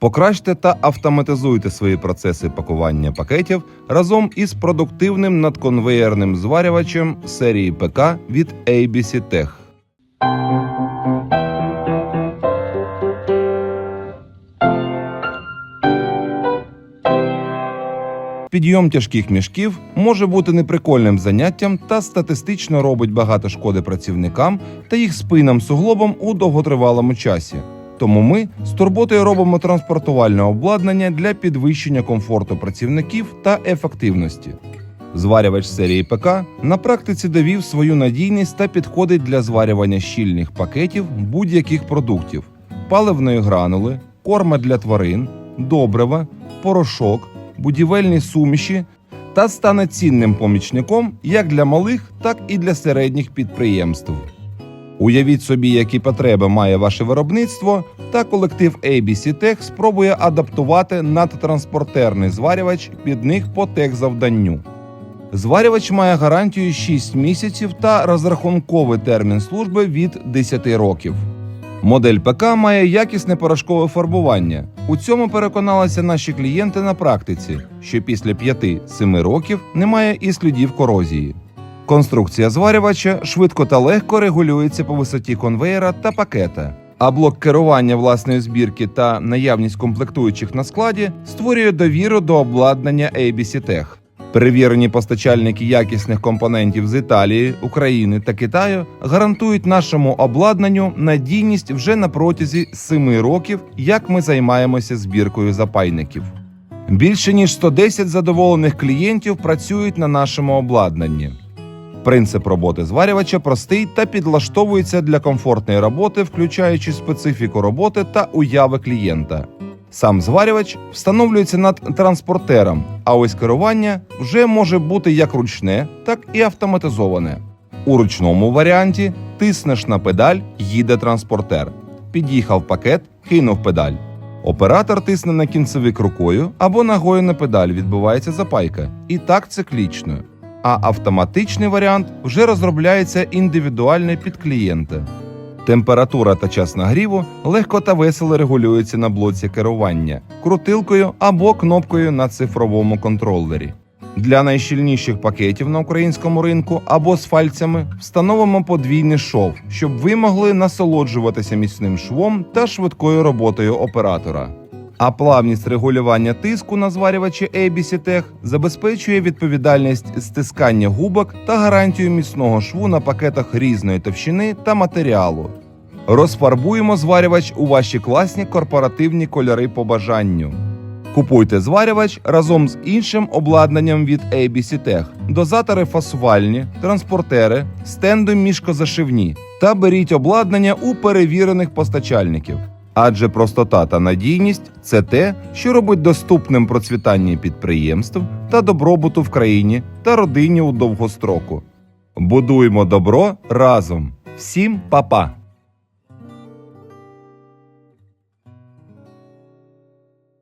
Покращте та автоматизуйте свої процеси пакування пакетів разом із продуктивним надконвеєрним зварювачем серії ПК від ABC Tech. Підйом тяжких мішків може бути неприкольним заняттям та статистично робить багато шкоди працівникам та їх спинам суглобам у довготривалому часі. Тому ми з турботою робимо транспортувальне обладнання для підвищення комфорту працівників та ефективності. Зварювач серії ПК на практиці довів свою надійність та підходить для зварювання щільних пакетів будь-яких продуктів: паливної гранули, корма для тварин, добрива, порошок, будівельні суміші та стане цінним помічником як для малих, так і для середніх підприємств. Уявіть собі, які потреби має ваше виробництво, та колектив ABC Tech спробує адаптувати надтранспортерний зварювач під них по техзавданню. Зварювач має гарантію 6 місяців та розрахунковий термін служби від 10 років. Модель ПК має якісне порошкове фарбування. У цьому переконалися наші клієнти на практиці, що після 5-7 років немає і слідів корозії. Конструкція зварювача швидко та легко регулюється по висоті конвеєра та пакета. А блок керування власної збірки та наявність комплектуючих на складі створює довіру до обладнання ABC Tech. Перевірені постачальники якісних компонентів з Італії, України та Китаю гарантують нашому обладнанню надійність вже на протязі 7 років, як ми займаємося збіркою запайників. Більше ніж 110 задоволених клієнтів працюють на нашому обладнанні. Принцип роботи зварювача простий та підлаштовується для комфортної роботи, включаючи специфіку роботи та уяви клієнта. Сам зварювач встановлюється над транспортером, а ось керування вже може бути як ручне, так і автоматизоване. У ручному варіанті тиснеш на педаль, їде транспортер. Під'їхав пакет, кинув педаль. Оператор тисне на кінцевик рукою або ногою на педаль відбувається запайка. І так циклічно. А автоматичний варіант вже розробляється індивідуально під клієнта. Температура та час нагріву легко та весело регулюється на блоці керування крутилкою або кнопкою на цифровому контролері. Для найщільніших пакетів на українському ринку або з фальцями встановимо подвійний шов, щоб ви могли насолоджуватися міцним швом та швидкою роботою оператора. А плавність регулювання тиску на зварювачі ABC Tech забезпечує відповідальність стискання губок та гарантію міцного шву на пакетах різної товщини та матеріалу. Розфарбуємо зварювач у ваші класні корпоративні кольори по бажанню. Купуйте зварювач разом з іншим обладнанням від Tech, дозатори фасувальні, транспортери, стенди мішкозашивні та беріть обладнання у перевірених постачальників. Адже простота та надійність це те, що робить доступним процвітання підприємств та добробуту в країні та родині у довгостроку. Будуємо добро разом. Всім па-па!